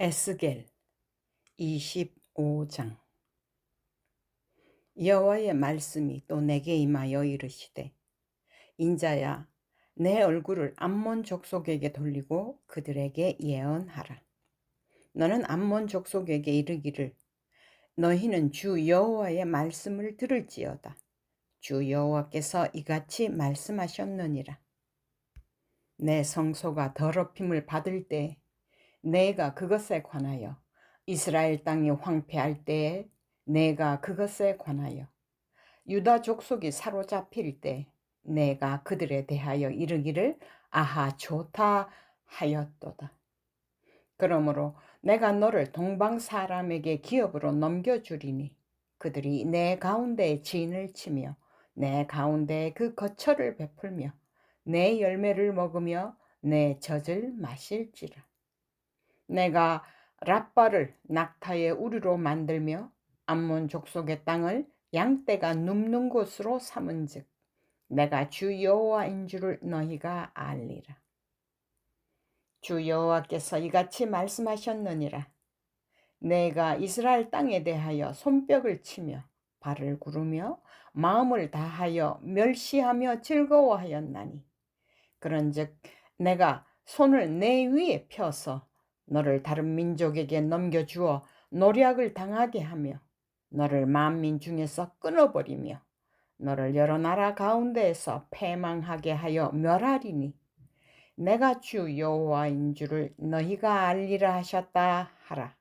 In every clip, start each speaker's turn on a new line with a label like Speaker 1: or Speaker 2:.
Speaker 1: 에스겔 25장. 여호와의 말씀이 또 내게 임하여 이르시되 인자야 내 얼굴을 암몬 족속에게 돌리고 그들에게 예언하라. 너는 암몬 족속에게 이르기를 너희는 주 여호와의 말씀을 들을지어다. 주 여호와께서 이같이 말씀하셨느니라. 내 성소가 더럽힘을 받을 때 내가 그것에 관하여 이스라엘 땅이 황폐할 때에 내가 그것에 관하여 유다 족속이 사로잡힐 때 내가 그들에 대하여 이르기를 아하 좋다 하였도다. 그러므로 내가 너를 동방 사람에게 기업으로 넘겨주리니 그들이 내 가운데에 진을 치며 내 가운데에 그 거처를 베풀며 내 열매를 먹으며 내 젖을 마실지라. 내가 랍바를 낙타의 우리로 만들며 암몬 족속의 땅을 양떼가 눕는 곳으로 삼은즉 내가 주 여호와인 줄을 너희가 알리라. 주 여호와께서 이같이 말씀하셨느니라. 내가 이스라엘 땅에 대하여 손뼉을 치며 발을 구르며 마음을 다하여 멸시하며 즐거워하였나니 그런즉 내가 손을 내 위에 펴서 너를 다른 민족에게 넘겨주어 노략을 당하게 하며 너를 만민 중에서 끊어버리며 너를 여러 나라 가운데에서 패망하게 하여 멸하리니 내가 주 여호와인 줄을 너희가 알리라 하셨다 하라.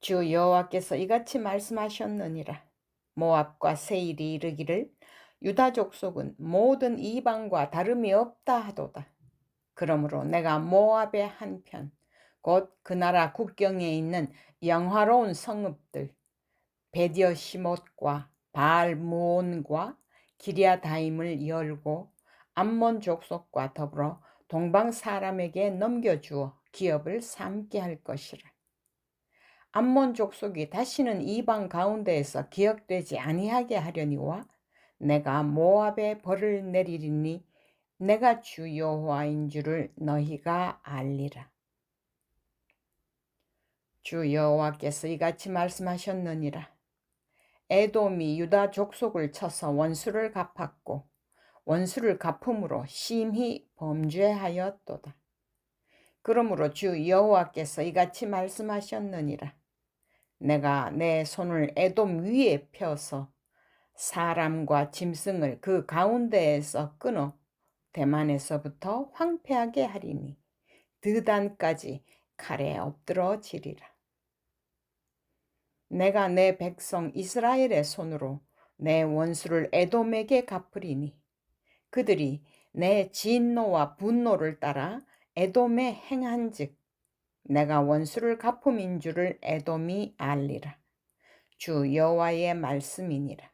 Speaker 1: 주 여호와께서 이같이 말씀하셨느니라. 모압과 세일이 이르기를 유다 족속은 모든 이방과 다름이 없다 하도다. 그러므로 내가 모압의 한편 곧 그 나라 국경에 있는 영화로운 성읍들 베디어 시못과 바알 무온과 기리아다임을 열고 암몬 족속과 더불어 동방 사람에게 넘겨주어 기업을 삼게 할 것이라. 암몬 족속이 다시는 이방 가운데에서 기억되지 아니하게 하려니와 내가 모압에 벌을 내리리니 내가 주 여호와인 줄을 너희가 알리라. 주 여호와께서 이같이 말씀하셨느니라. 에돔이 유다 족속을 쳐서 원수를 갚았고 원수를 갚음으로 심히 범죄하였도다. 그러므로 주 여호와께서 이같이 말씀하셨느니라. 내가 내 손을 에돔 위에 펴서 사람과 짐승을 그 가운데에서 끊어 대만에서부터 황폐하게 하리니 드단까지 칼에 엎드러 지리라. 내가 내 백성 이스라엘의 손으로 내 원수를 에돔에게 갚으리니 그들이 내 진노와 분노를 따라 에돔에 행한즉 내가 원수를 갚음인 줄을 에돔이 알리라. 주 여호와의 말씀이니라.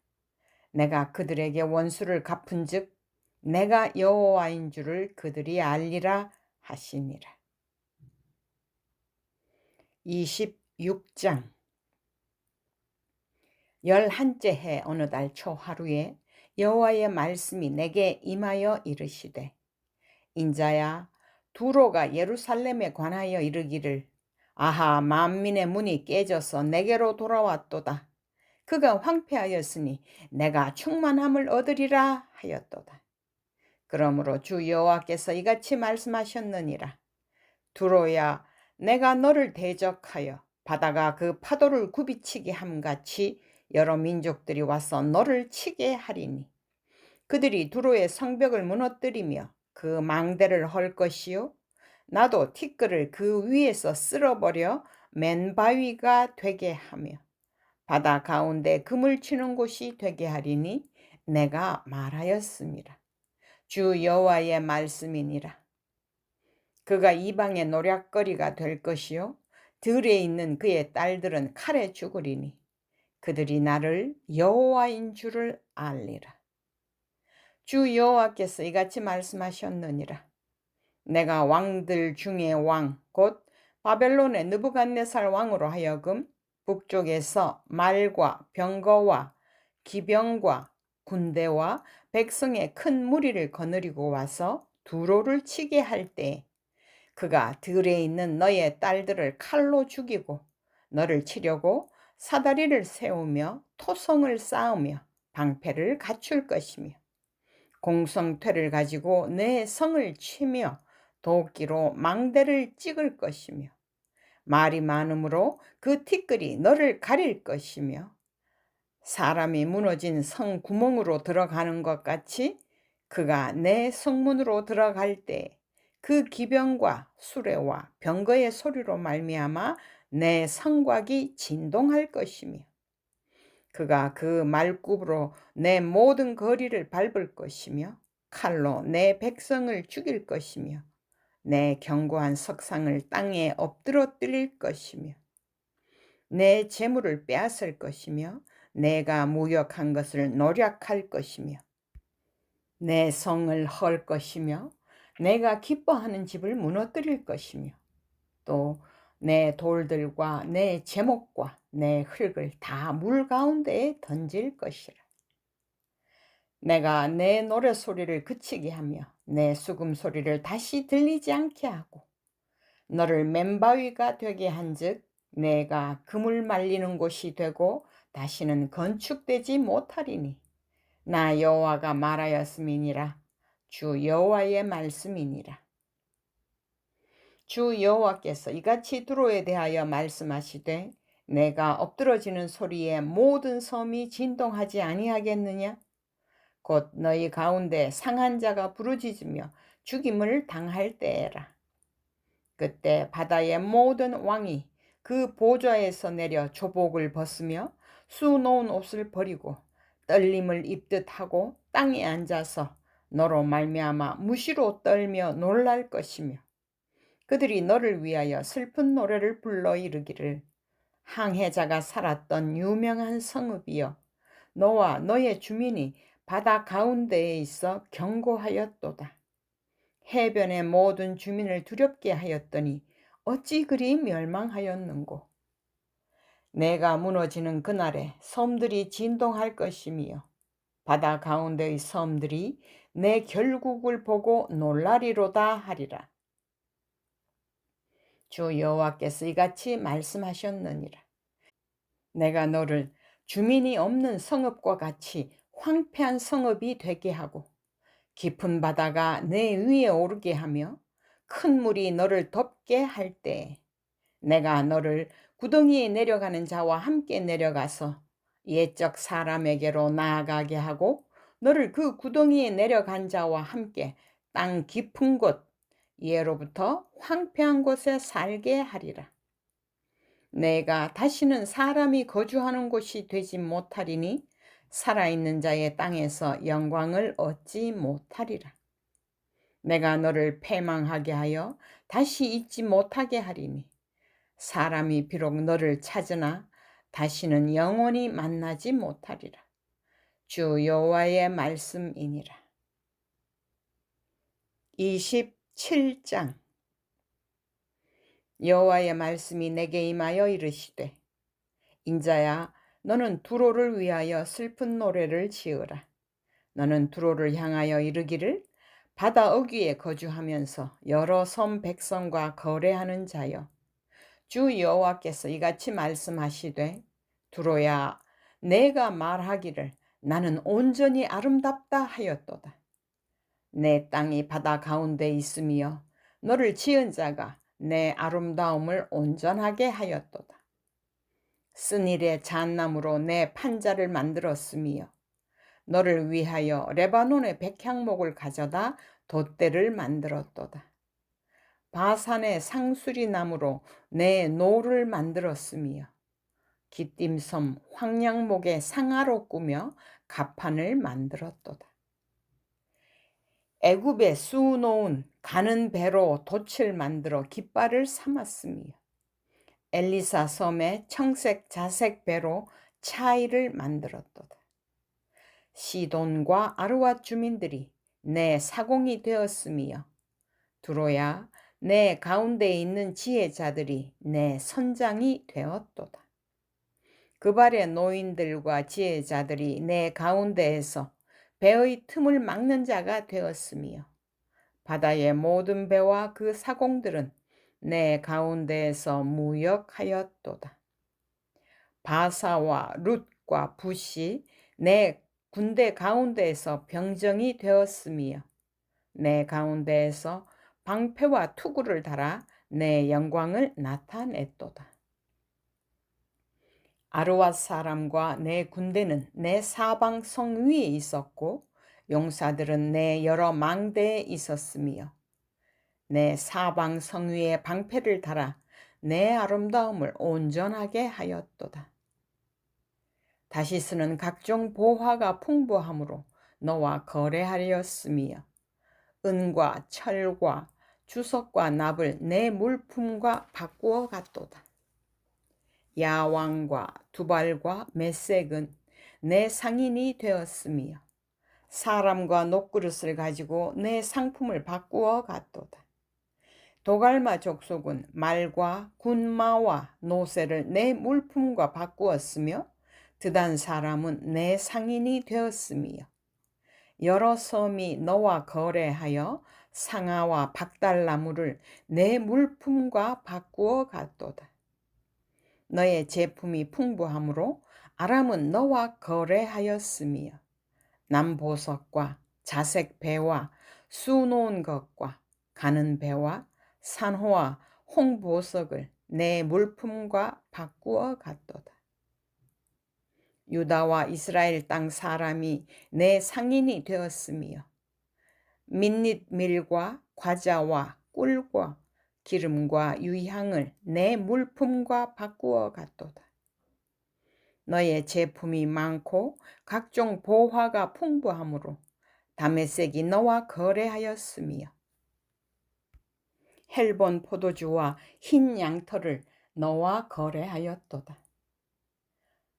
Speaker 1: 내가 그들에게 원수를 갚은즉 내가 여호와인 줄을 그들이 알리라 하시니라. 26장 열한째 해 어느 달 초하루에 여호와의 말씀이 내게 임하여 이르시되 인자야 두로가 예루살렘에 관하여 이르기를 아하 만민의 문이 깨져서 내게로 돌아왔도다 그가 황폐하였으니 내가 충만함을 얻으리라 하였도다. 그러므로 주 여호와께서 이같이 말씀하셨느니라. 두로야 내가 너를 대적하여 바다가 그 파도를 굽이치게 함같이 여러 민족들이 와서 너를 치게 하리니 그들이 두로의 성벽을 무너뜨리며 그 망대를 헐 것이요 나도 티끌을 그 위에서 쓸어버려 맨바위가 되게 하며 바다 가운데 금을 치는 곳이 되게 하리니 내가 말하였습니다. 주 여호와의 말씀이니라. 그가 이방의 노략거리가 될 것이요 들에 있는 그의 딸들은 칼에 죽으리니 그들이 나를 여호와인 줄을 알리라. 주 여호와께서 이같이 말씀하셨느니라. 내가 왕들 중에 왕, 곧 바벨론의 느부갓네살 왕으로 하여금 북쪽에서 말과 병거와 기병과 군대와 백성의 큰 무리를 거느리고 와서 두로를 치게 할 때 그가 들에 있는 너의 딸들을 칼로 죽이고 너를 치려고 사다리를 세우며 토성을 쌓으며 방패를 갖출 것이며 공성퇴를 가지고 내 성을 치며 도끼로 망대를 찍을 것이며 말이 많으므로 그 티끌이 너를 가릴 것이며 사람이 무너진 성 구멍으로 들어가는 것 같이 그가 내 성문으로 들어갈 때 그 기병과 수레와 병거의 소리로 말미암아 내 성곽이 진동할 것이며 그가 그 말굽으로 내 모든 거리를 밟을 것이며 칼로 내 백성을 죽일 것이며 내 견고한 석상을 땅에 엎드러뜨릴 것이며 내 재물을 빼앗을 것이며 내가 무역한 것을 노력할 것이며 내 성을 헐 것이며 내가 기뻐하는 집을 무너뜨릴 것이며 또 내 돌들과 내 제목과 내 흙을 다 물 가운데에 던질 것이라. 내가 내 노래 소리를 그치게 하며 내 수금 소리를 다시 들리지 않게 하고 너를 맨바위가 되게 한즉 내가 금을 말리는 곳이 되고 다시는 건축되지 못하리니 나 여호와가 말하였음이니라. 주 여호와의 말씀이니라. 주 여호와께서 이같이 두로에 대하여 말씀하시되 내가 엎드러지는 소리에 모든 섬이 진동하지 아니하겠느냐 곧 너희 가운데 상한 자가 부르짖으며 죽임을 당할 때에라. 그때 바다의 모든 왕이 그 보좌에서 내려 조복을 벗으며 수놓은 옷을 버리고 떨림을 입듯 하고 땅에 앉아서 너로 말미암아 무시로 떨며 놀랄 것이며 그들이 너를 위하여 슬픈 노래를 불러 이르기를 항해자가 살았던 유명한 성읍이여 너와 너의 주민이 바다 가운데에 있어 경고하였도다. 해변의 모든 주민을 두렵게 하였더니 어찌 그리 멸망하였는고 내가 무너지는 그날에 섬들이 진동할 것이며 바다 가운데의 섬들이 내 결국을 보고 놀라리로다 하리라. 주 여호와께서 이같이 말씀하셨느니라. 내가 너를 주민이 없는 성읍과 같이 황폐한 성읍이 되게 하고 깊은 바다가 내 위에 오르게 하며 큰 물이 너를 덮게 할 때 내가 너를 구덩이에 내려가는 자와 함께 내려가서 옛적 사람에게로 나아가게 하고 너를 그 구덩이에 내려간 자와 함께 땅 깊은 곳 예로부터 황폐한 곳에 살게 하리라. 내가 다시는 사람이 거주하는 곳이 되지 못하리니 살아있는 자의 땅에서 영광을 얻지 못하리라. 내가 너를 패망하게 하여 다시 잊지 못하게 하리니 사람이 비록 너를 찾으나 다시는 영원히 만나지 못하리라. 주 여호와의 말씀이니라. 27장 여호와의 말씀이 내게 임하여 이르시되 인자야 너는 두로를 위하여 슬픈 노래를 지으라. 너는 두로를 향하여 이르기를 바다 어귀에 거주하면서 여러 섬 백성과 거래하는 자여 주 여호와께서 이같이 말씀하시되 두로야 내가 말하기를 나는 온전히 아름답다 하였도다. 내 땅이 바다 가운데 있으며 너를 지은 자가 내 아름다움을 온전하게 하였도다. 쓴일의 잣나무로 내 판자를 만들었으며 너를 위하여 레바논의 백향목을 가져다 돛대를 만들었도다. 바산의 상수리 나무로 내 노를 만들었으며 기띔섬 황량목의 상아로 꾸며 가판을 만들었도다. 애굽에 쑤놓은 가는 배로 돛을 만들어 깃발을 삼았으며 엘리사 섬에 청색 자색 배로 차이를 만들었도다. 시돈과 아르와 주민들이 내 사공이 되었으며 두로야 내 가운데에 있는 지혜자들이 내 선장이 되었도다. 그 발의 노인들과 지혜자들이 내 가운데에서 배의 틈을 막는 자가 되었으며 바다의 모든 배와 그 사공들은 내 가운데에서 무역하였도다. 바사와 룻과 붓이 내 군대 가운데에서 병정이 되었으며 내 가운데에서 방패와 투구를 달아 내 영광을 나타냈도다. 아르와 사람과 내 군대는 내 사방 성 위에 있었고 용사들은 내 여러 망대에 있었으며 내 사방 성 위에 방패를 달아 내 아름다움을 온전하게 하였도다. 다시스는 각종 보화가 풍부함으로 너와 거래하였으며 은과 철과 주석과 납을 내 물품과 바꾸어 갔도다. 야왕과 두발과 메색은 내 상인이 되었으며 사람과 녹그릇을 가지고 내 상품을 바꾸어 갔도다. 도갈마 족속은 말과 군마와 노새를 내 물품과 바꾸었으며 드단 사람은 내 상인이 되었으며 여러 섬이 너와 거래하여 상아와 박달나무를 내 물품과 바꾸어 갔도다. 너의 제품이 풍부하므로 아람은 너와 거래하였으며 남보석과 자색 배와 수놓은 것과 가는 배와 산호와 홍보석을 내 물품과 바꾸어 갔도다. 유다와 이스라엘 땅 사람이 내 상인이 되었으며 민닛 밀과 과자와 꿀과 기름과 유향을 내 물품과 바꾸어 갔도다. 너의 제품이 많고 각종 보화가 풍부하므로 다메섹이 너와 거래하였으며 헬본 포도주와 흰 양털을 너와 거래하였도다.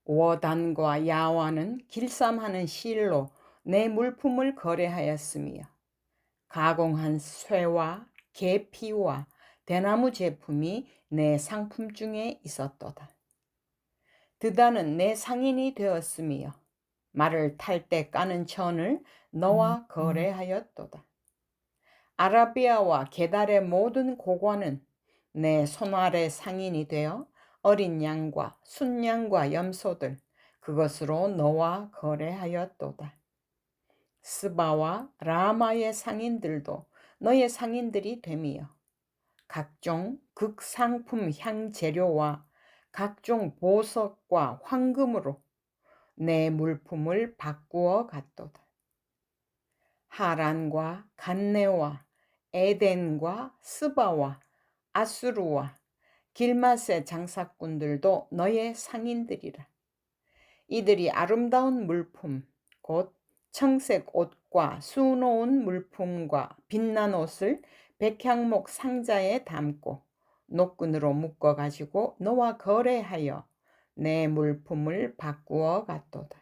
Speaker 1: 워단과 야와는 길쌈하는 실로 내 물품을 거래하였으며 가공한 쇠와 계피와 대나무 제품이 내 상품 중에 있었도다. 드다는 내 상인이 되었으며 말을 탈 때 까는 천을 너와 음, 음. 거래하였도다. 아라비아와 게달의 모든 고관은 내 손아래 상인이 되어 어린 양과 순양과 염소들 그것으로 너와 거래하였도다. 스바와 라마의 상인들도 너의 상인들이 되며 각종 극상품 향재료와 각종 보석과 황금으로 내 물품을 바꾸어 갔도다. 하란과 간네와 에덴과 스바와 아수르와 길맛의 장사꾼들도 너의 상인들이라. 이들이 아름다운 물품, 곧 청색 옷과 수놓은 물품과 빛난 옷을 백향목 상자에 담고 노끈으로 묶어 가지고 너와 거래하여 내 물품을 바꾸어 갔도다.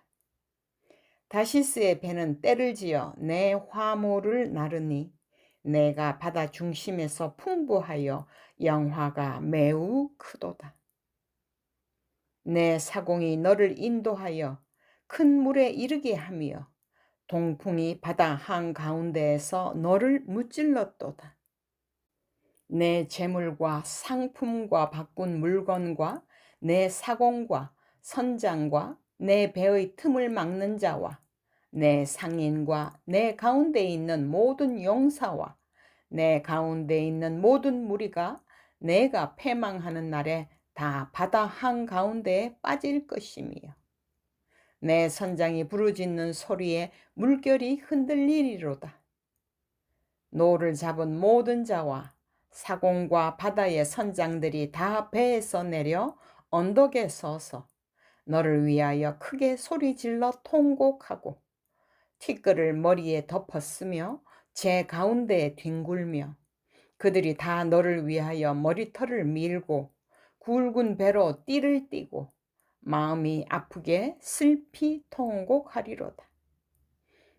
Speaker 1: 다시스의 배는 때를 지어 내 화모를 나르니 내가 바다 중심에서 풍부하여 영화가 매우 크도다. 내 사공이 너를 인도하여 큰 물에 이르게 하며 동풍이 바다 한가운데에서 너를 무찔렀도다. 내 재물과 상품과 바꾼 물건과 내 사공과 선장과 내 배의 틈을 막는 자와 내 상인과 내 가운데 있는 모든 용사와 내 가운데 있는 모든 무리가 내가 패망하는 날에 다 바다 한 가운데에 빠질 것이며 내 선장이 부르짖는 소리에 물결이 흔들리리로다. 노를 잡은 모든 자와 사공과 바다의 선장들이 다 배에서 내려 언덕에 서서 너를 위하여 크게 소리질러 통곡하고 티끌을 머리에 덮었으며 제 가운데에 뒹굴며 그들이 다 너를 위하여 머리털을 밀고 굵은 배로 띠를 띠고 마음이 아프게 슬피 통곡하리로다.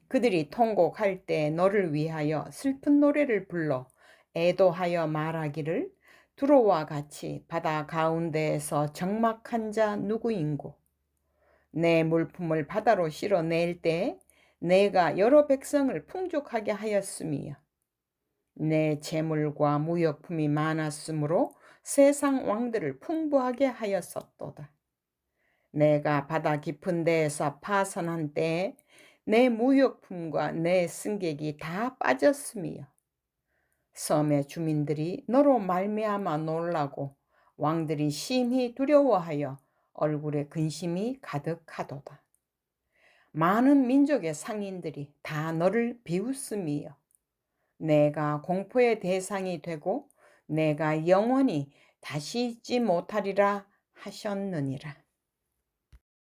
Speaker 1: 그들이 통곡할 때 너를 위하여 슬픈 노래를 불러 애도하여 말하기를 두로와 같이 바다 가운데에서 적막한 자 누구인고 내 물품을 바다로 실어낼 때 내가 여러 백성을 풍족하게 하였으며 내 재물과 무역품이 많았으므로 세상 왕들을 풍부하게 하였었도다. 내가 바다 깊은 데에서 파선한 때에 내 무역품과 내 승객이 다 빠졌으며 섬의 주민들이 너로 말미암아 놀라고 왕들이 심히 두려워하여 얼굴에 근심이 가득하도다. 많은 민족의 상인들이 다 너를 비웃음이요. 내가 공포의 대상이 되고 내가 영원히 다시 잊지 못하리라 하셨느니라.